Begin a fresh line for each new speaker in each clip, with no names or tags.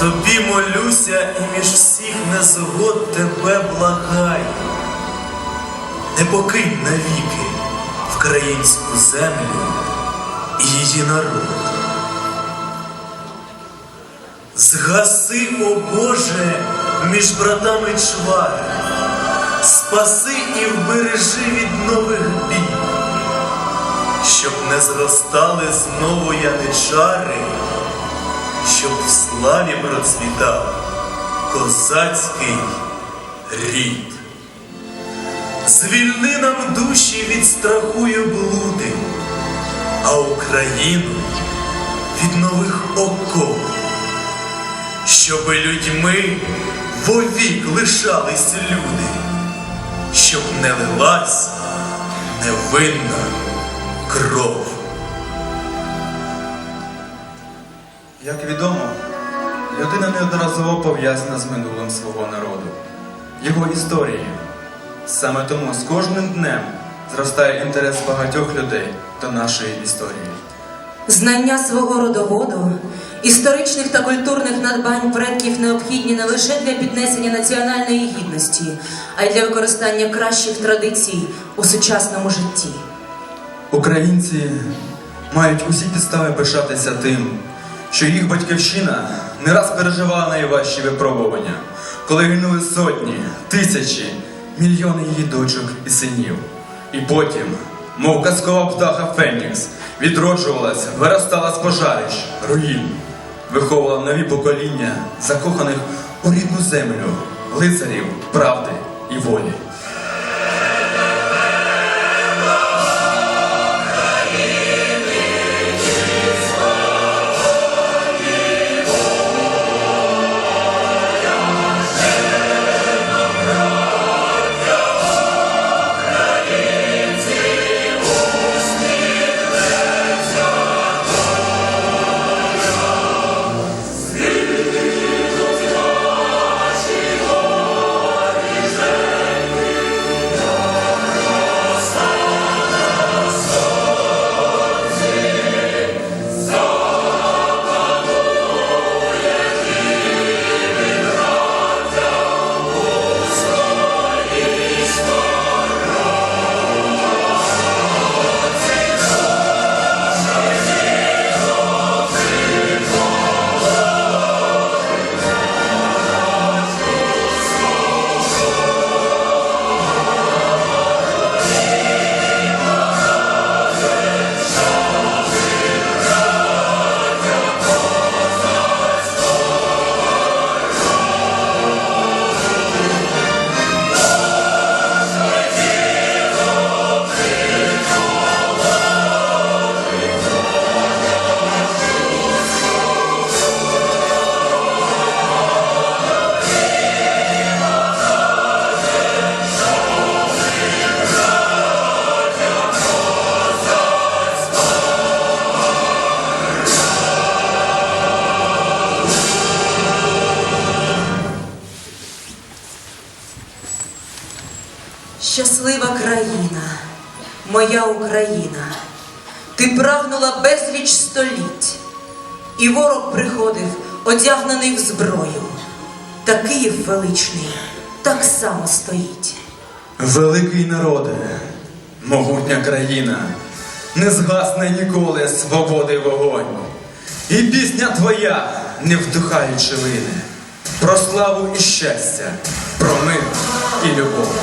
Тобі молюся і між всіх незгод тебе благаю. Не покинь навіки українську землю і її народ. Згаси, о Боже, між братами чвари, спаси і вбережи від нових бід, щоб не зростали знову яничари, щоб в славі процвітав козацький рід. Звільни нам душі від страху і блуди, а Україну від нових оков, щоби людьми вовік лишались люди, щоб не лилась невинна кров.
Як відомо, людина неодноразово пов'язана з минулим свого народу, його історією. Саме тому з кожним днем зростає інтерес багатьох людей до нашої історії.
Знання свого родоводу, історичних та культурних надбань предків необхідні не лише для піднесення національної гідності, а й для використання кращих традицій у сучасному житті.
Українці мають усі підстави пишатися тим, що їх батьківщина не раз переживала найважчі випробування, коли гинули сотні, тисячі, мільйони її дочок і синів. І потім, мов казкова птаха Фенікс, відроджувалась, виростала з пожарищ, руїн, виховувала нові покоління, закоханих у рідну землю, лицарів, правди і волі.
Країна, моя Україна, ти прагнула безліч століть, і ворог приходив, одягнений в зброю, та Київ величний так само стоїть.
Великий народе, могутня країна, не згасне ніколи свободи вогонь. І пісня твоя не вдухаючи вине, про славу і щастя, про мир і любов.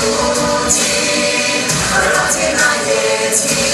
Люди, Родина едина,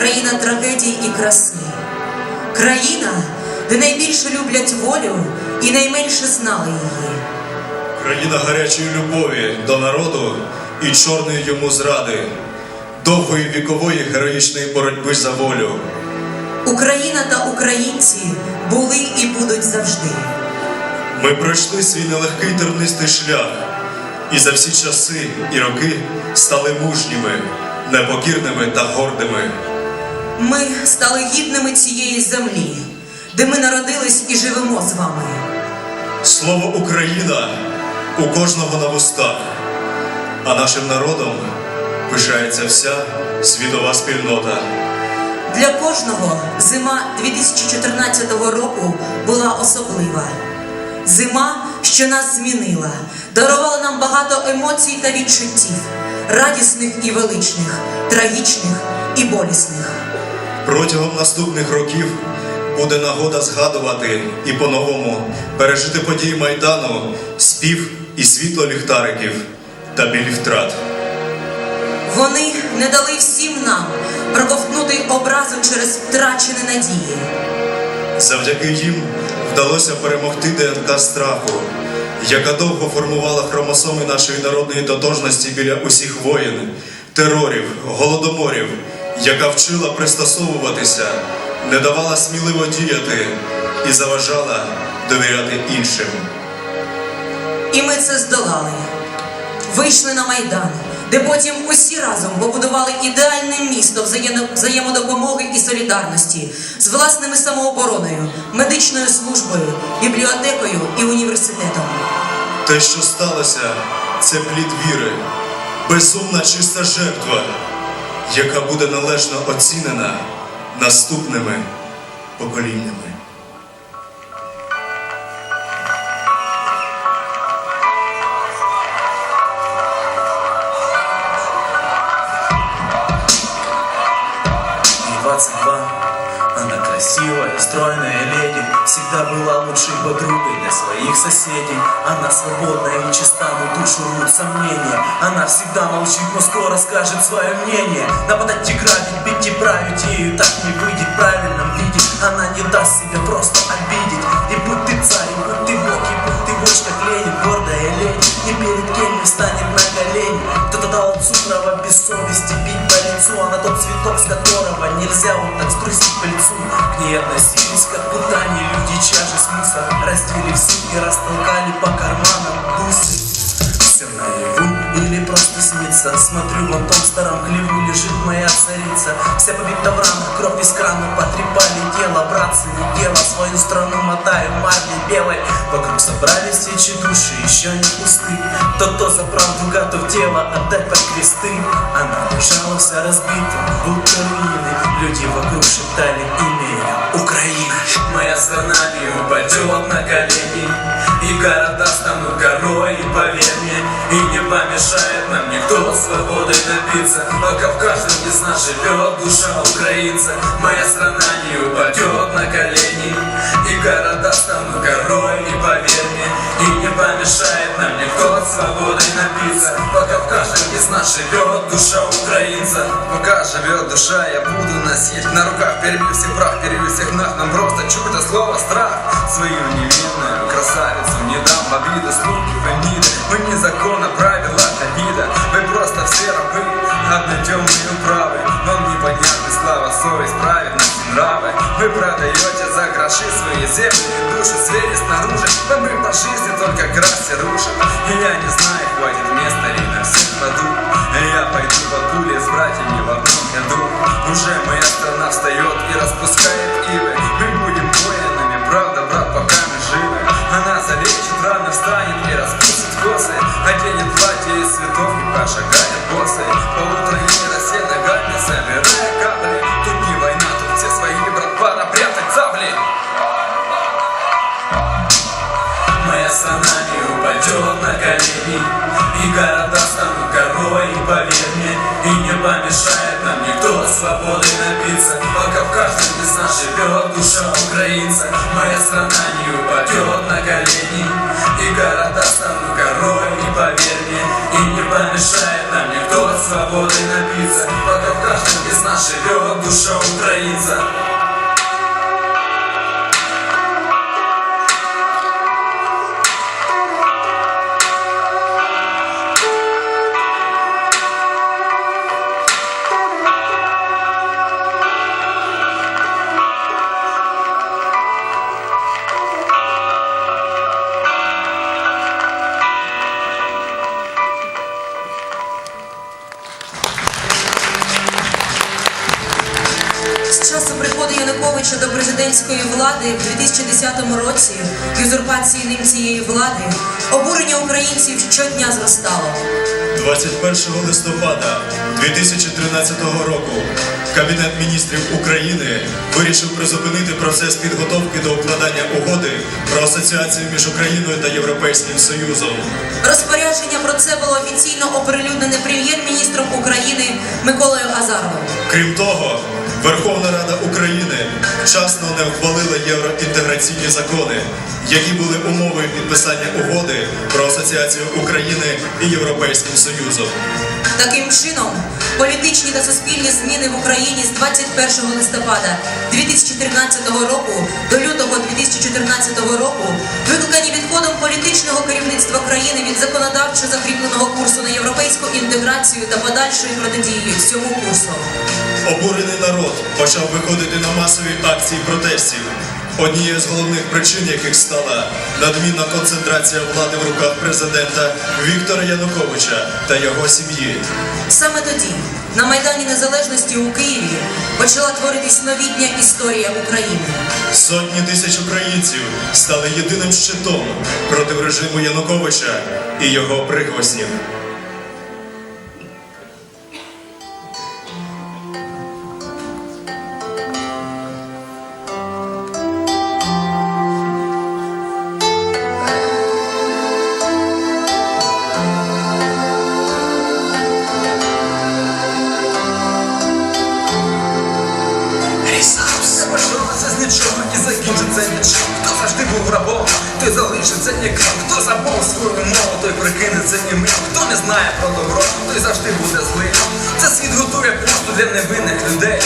Країна трагедій і краси. Країна, де найбільше люблять волю і найменше знали її.
Країна гарячої любові до народу і чорної йому зради, довгої вікової героїчної боротьби за волю.
Україна та українці були і будуть завжди.
Ми пройшли свій нелегкий тернистий шлях, і за всі часи і роки стали мужніми, непокірними та гордими.
Ми стали гідними цієї землі, де ми народились і живемо з вами.
Слово Україна у кожного на вустах, а нашим народом пишається вся світова спільнота.
Для кожного зима 2014 року була особлива. Зима, що нас змінила, дарувала нам багато емоцій та відчуттів, радісних і величних, трагічних і болісних.
Протягом наступних років буде нагода згадувати і по-новому пережити події Майдану, спів і світло ліхтариків та біль втрат.
Вони не дали всім нам проковтнути образу через втрачені надії.
Завдяки їм вдалося перемогти ДНК страху, яка довго формувала хромосоми нашої народної тотожності біля усіх воїн, терорів, голодоморів, яка вчила пристосовуватися, не давала сміливо діяти, і заважала довіряти іншим.
І ми це здолали. Вийшли на Майдан, де потім усі разом побудували ідеальне місто взаємодопомоги і солідарності з власними самообороною, медичною службою, бібліотекою і університетом.
Те, що сталося, це плід віри, безумна чиста жертва, яка буде належно оцінена наступними поколіннями.
Ей 22 Она красивая, стройная леди. Всегда была лучшей подругой для своих соседей. Она свободная и чиста, рвут сомнения. Она всегда молчит, но скоро скажет свое мнение. Нападать и грабить, бить и править Ею так не выйдет. В правильном виде Она не даст себя просто обидеть. И будь ты царь, и будь ты бог, и будь ты вождь, как Ленин Гордая леди, ни перед кем не встанет на колени. Кто-то дал отцу право без совести бить по лицу А на тот цветок, с которого нельзя вот так струсить по лицу К ней относились как к путане Люди чаши с мусором раздели все и растолкали по карманам бусы все наяву или просто снится. Смотрю, вон том старом хлеву лежит моя царица. Вся побита в ранах, кровь из крана Потрепали тело, братцы, не дело Свою страну мотаю марли белой Вокруг собрались эти души, еще не пусты. Тот, кто за правду готов тело отдать под кресты. Она лежала вся разбита, будто руины. Люди вокруг шептали имя Украина Моя страна не упадет на колени. И города станут горой, и поверь мне И не помешает нам никто свободой напиться Пока в каждом из нас живет душа украинца Моя страна не упадет на колени. И города станут горой, и поверь мне И не помешает нам никто свободой напиться Пока в каждом из нас живет душа украинца
Пока живет душа, я буду носить. На руках Перебью всех прав, перебью всех нах. Нам просто чудо слово страх. Свою невинную красавицу не дам в обиду Слуги фамиды, мы не закона, правила Давида Вы просто все рабы, одной темной управы. Вам непонятны слава, совесть, и нравы. Вы продаете за гроши свои земли. Души Звери снаружи, мы по жизни только красти рушим. И я не знаю, хватит места ли на всех воду И я пойду под пули с братьями в одном году Уже моя страна встает и распускает ивы. Мы
колени И города станут горой, поверь мне И не помешает нам никто свободой напиться Пока в каждом из нас живет душа украинца Моя страна не упадет на колени. И города станут горой, и поверь мне И не помешает нам никто свободой напиться Пока в каждом из нас живет душа украинца
2010 році, юзурпації ним цієї влади, обурення українців щодня зростало.
21 листопада 2013 року Кабінет міністрів України вирішив призупинити процес підготовки до укладання угоди про асоціацію між Україною та Європейським Союзом.
Розпорядження про це було офіційно оприлюднене прем'єр-міністром України Миколою Азаровим.
Крім того, Верховна Рада України вчасно не ухвалила євроінтеграційні закони, які були умовою підписання угоди про асоціацію України і Європейським Союзом.
Таким чином, політичні та суспільні зміни в Україні з 21 листопада 2013 року до лютого 2014 року викликані відходом політичного керівництва країни від законодавчо закріпленого курсу на європейську інтеграцію та подальшої протидії цьому курсу.
Обурений народ почав виходити на масові акції протестів. однією з головних причин яких стала надмінна концентрація влади в руках президента Віктора Януковича та його сім'ї.
Саме тоді, на Майдані Незалежності у Києві, почала творитись новітня історія України.
Сотні тисяч українців стали єдиним щитом проти режиму Януковича і його прихвостнів.
Для невинних людей.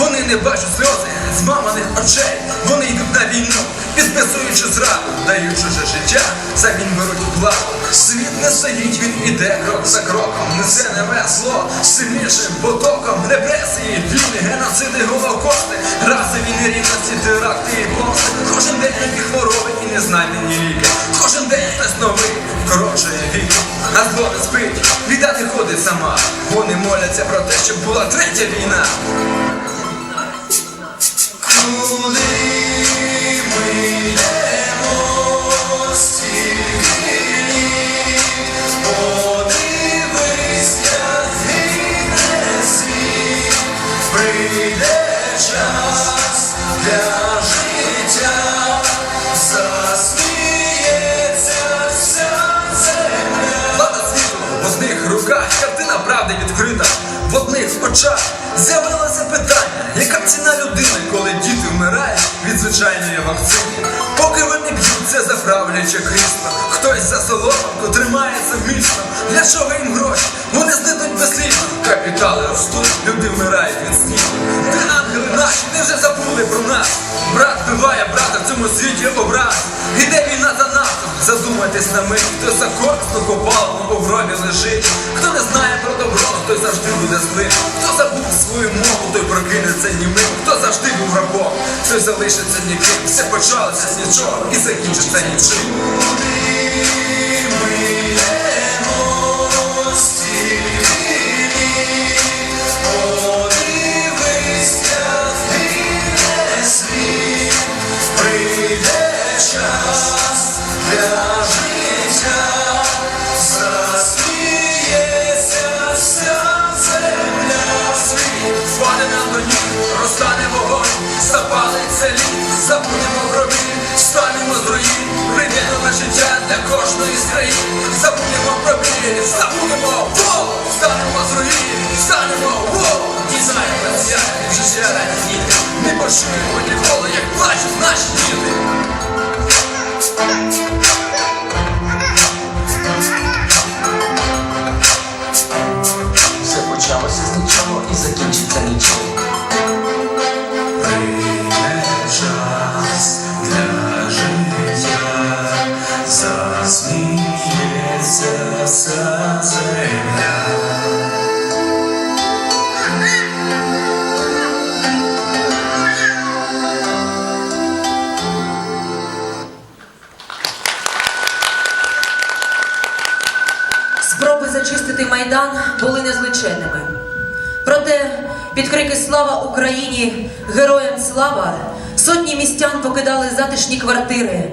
Вони не бачать сльози з маминих очей. Вони йдуть на війну, підписуючи зраду, дають чуже життя, самим беруть плату. Світ не стоїть, він іде крок за кроком. Несе небесло сильнішим потоком. Репресії, війни, геноциди, голокости, расові нерівності, теракти і помсти. Кожен день нові хвороби і незнайдені ліки. Кожен день хтось новий, коротшує вік. А зло не спить, не ходить сама. Вони моляться про те, щоб була третя війна. Куди ми йдемо люди вмирають від снігу. Де ангели наші, не вже забули про нас. Брат вбиває брата в цьому світі образ. Іде війна за нас. Задумайтесь на мить, хто за корисно копалку у гробі лежить. Хто не знає про добро, той завжди буде злим. Хто забув свою мову, той прокинеться німим. Хто завжди був рабом, той залишиться ніким. Все почалося з нічого і закінчиться нічим. Час для життя, засміється вся земля. Світ впаде нам до ніг, розтане вогонь, запалиться лід, забудемо крові, станемо з руїн, прийде нове життя для кожної з країн, забудемо про біль, забудемо во, станемо з руїн, станемо во, дізнаємося, як життя радіти, не почуємо ніколи, як плачуть наші діти.
Let's go. Слава! Сотні містян покидали затишні квартири,